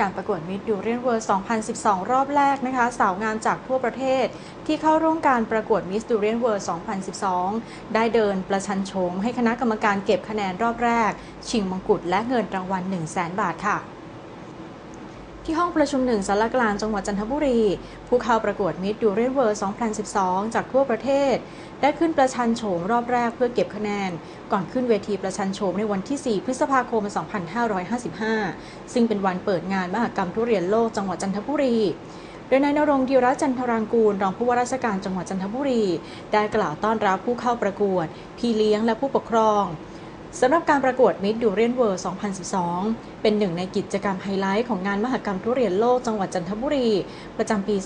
การประกวดมิดยูเรียนเวิร์2012 รอบแรกนะคะสาวงามจากทั่วประเทศ ที่เข้าร่วมการประกวดมิสดูเรียนเวิร์2012 ได้เดินประชันโฉมให้คณะกรรมการเก็บคะแนนรอบแรก ชิงมงกุฎและเงินรางวัล 1 0 0 0 0แบาทค่ะ ที่ห้องประชุมหนึ่งสารกลางจังหวัดจันทบุรี ผู้เข้าประกวดมิดดูเรียนเวิร์ 2012 จากทั่วประเทศ ได้ขึ้นประชันโฉมรอบแรกเพื่อเก็บคะแนน ก่อนขึ้นเวทีประชันโฉมในวันที่ 4 พฤษภาคม 2555 ซึ่งเป็นวันเปิดงานมหกรรมทุเรียนโลกจังหวัดจันทบุรีโดยนายนรงค์ดิรัจันทรางกูล รองผู้ว่าราชการจังหวัดจันทบุรี ได้กล่าวต้อนรับผู้เข้าประกวด พี่เลี้ยงและผู้ปกครอง สำหรับการประกวดมิดดูเรียนเวิร์2012 เป็นหนึ่งในกิจกรรมไฮไลท์ของงานมหกรรมทุเรียนโลกจังหวัดจันทบุรี ประจำปี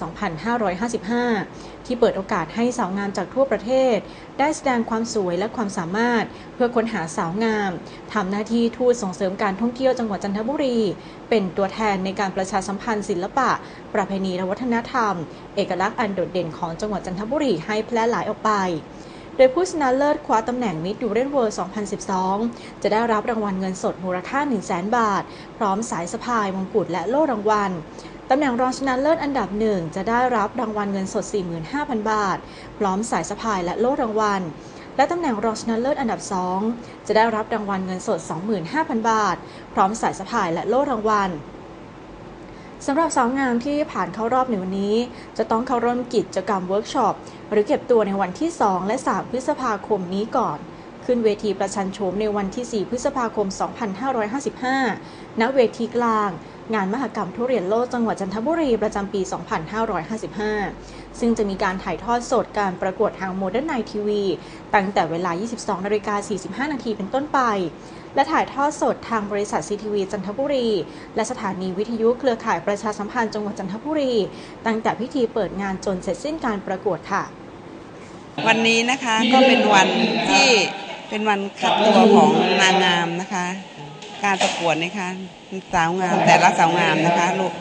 2555 ที่เปิดโอกาสให้สาวงามจากทั่วประเทศ ได้แสดงความสวยและความสามารถ เพื่อค้นหาสาวงามทำหน้าที่ทูตส่งเสริมการท่องเที่ยวจังหวัดจันทบุรี เป็นตัวแทนในการประชาสัมพันธ์ศิลปะ ประเพณีและวัฒนธรรม เอกลักษณ์อันโดดเด่นของจังหวัดจันทบุรีให้แพร่หลายออกไป โดยผู้ชนะเลิศคว้าตำแหน่งมิดดูเรนเวิร์2012 จะได้รับรางวัลเงินสดมูลค่า 1 0 0 0 0แบาท พร้อมสายสะพายมงกุฎและโล่รางวัลตำแหน่งรองชนะเลิศอันดับหนึ่งจะได้รับรางวัลเงินสด 45,000 บาท พร้อมสายสะพายและโล่รางวัล และตำแหน่งรองชนะเลิศอันดับ 2 จะได้รับรางวัลเงินสด 25,000 บาท พร้อมสายสะพายและโล่รางวัล สำหรับสาวงามที่ผ่านเข้ารอบในวันนี้ จะต้องเข้าร่วมกิจกรรมเวิร์กช็อปหรือเก็บตัวในวันที่ 2 และ 3 พฤษภาคมนี้ก่อน ขึ้นเวทีประชันโฉมในวันที่ 4 พฤษภาคม 2555 ณ เวทีกลาง งานมหกรรมทุเรียนโลกจังหวัดจันทบุรีประจำปี 2555 ซึ่งจะมีการถ่ายทอดสดการประกวดทางโมเดิร์นไนทีวีตั้งแต่เวลา 22นาฬิกา45 นาทีเป็นต้นไป และถ่ายทอดสดทางบริษัทซีทีวีจันทบุรี และสถานีวิทยุเครือข่ายประชาสัมพันธ์จังหวัดจันทบุรี ตั้งแต่พิธีเปิดงานจนเสร็จสิ้นการประกวดค่ะวันนี้นะคะก็เป็นวันที่ เป็นวันคัดตัวของนางงามนะคะ การประกวดนะคะสาวงามแต่ละสาวงามนะคะลูก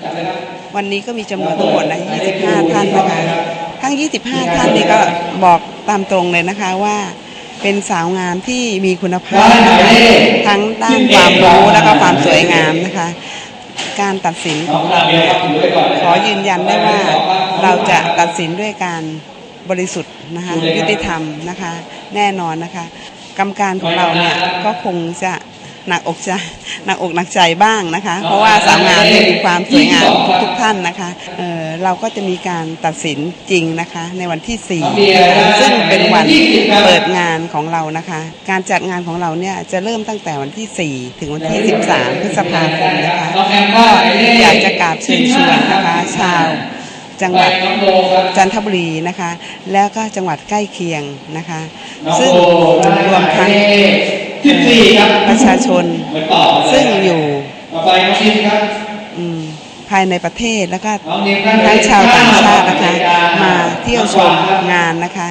วันนี้ก็มีจำนวนทั้งหมดนะ25 ท่านนะคะ ทั้ง 25 ท่านนี่ก็บอกตามตรงเลยนะคะว่าเป็นสาวงามที่มีคุณภาพทั้งด้านความรู้แล้วก็ความสวยงามนะคะ การตัดสินของเราเนี่ยขอยืนยันได้ว่าเราจะตัดสินด้วยการบริสุทธิ์นะคะยุติธรรมนะคะ แน่นอนนะคะ กรรมการของเราเนี่ยก็คงจะหนักอกจะหนักอกหนักใจบ้างนะคะ เพราะว่าสาวงามเนี่ยมีความสวยงามทุกๆท่านนะคะเอ่อเราก็จะมีการตัดสินจริงนะคะ ในวันที่4นะคะซึ่งเป็นวันเปิดงานของเรานะคะ การจัดงานของเราเนี่ยจะเริ่มตั้งแต่วันที่ 4 ถึงวันที่ 13 พฤษภาคมนะคะก็อยากจะกราบเชิญชวนนะคะชาวจังหวัดจันทบุรีนะคะ แล้วก็จังหวัดใกล้เคียงนะคะ ซึ่งร วมทั้งสิบสี่ครับประชาชนเหมือนต่อซึ่งอยู่ต่อไปน้องนินครับอืมภายในประเทศแล้วก็น้องนินครับทั้งชาวต่างชาตินะคะ มาเที่ยวชมงานนะคะ